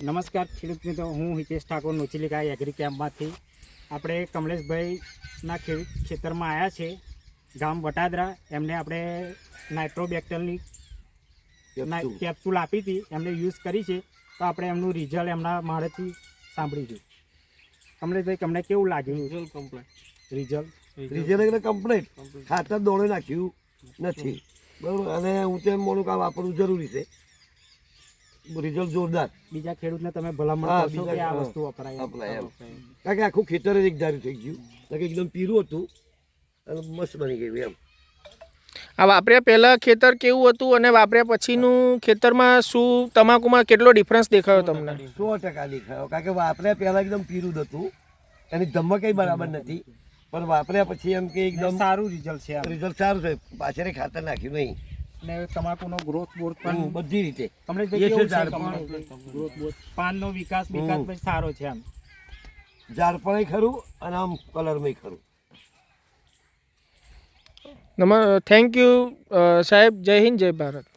નમસ્કાર ખેડૂત મિત્રો. હું હિતેશ ઠાકોર નોચિલિકા એગ્રી કેમ્પમાંથી આપણે કમલેશભાઈના ખેતરમાં આવ્યા છે ગામ વટાદરા. એમને આપણે નાઇટ્રોબેક્ટલની કેપ્સ્યુલ. કેપ્સ્યુલ આપી હતી. એમને યુઝ કરી છે. તો આપણે એમનું રિઝલ્ટ એમના મારેથી સાંભળીશું કમલેશભાઈ તમને કેવું લાગ્યું? રિઝલ્ટ? રીઝન એટલે કમ્પ્લેટ ખાતર દોડે નાખ્યું નથી. બરાબર. અને હું તેમ મોડું કામ વાપરવું જરૂરી છે. રિઝલ્ટ જોરદાર. બીજા ખેડૂતને તમે ભલામણ કરશો કે આ વસ્તુ વપરાય વપરાય કારણ કે આખું ખેતર જ એક ધાર્યું થઈ ગયું. કારણ કે એકદમ પીરું હતું. અને મસ્ત બની ગયું એમ. આ વાપર્યા પહેલાં ખેતર કેવું હતું અને વાપર્યા પછીનું ખેતરમાં શું તમાકુમાં કેટલો ડિફરન્સ દેખાયો તમને? સો ટકા દેખાયો. કારણ કે વાપર્યા પહેલાં એકદમ પીરું જ હતું. એની ધમક બરાબર નથી. પણ વાપર્યા પછી એમ કે એકદમ સારું રિઝલ્ટ છે. રિઝલ્ટ સારું છે. પાછળ ખાતર નાખ્યું નહીં. અને તમાકુનો ગ્રોથ બોર્ડ પણ બધી રીતે. તમને ઝાડ પણ. ગ્રોથ બોર્ડ પાનનો વિકાસ વિકાસ. પછી સારો છે આમ ઝાડપણે ખરું અને આમ કલરમાં ખરું. નમ થેન્ક યુ સાહેબ. જય હિન્દ જય ભારત.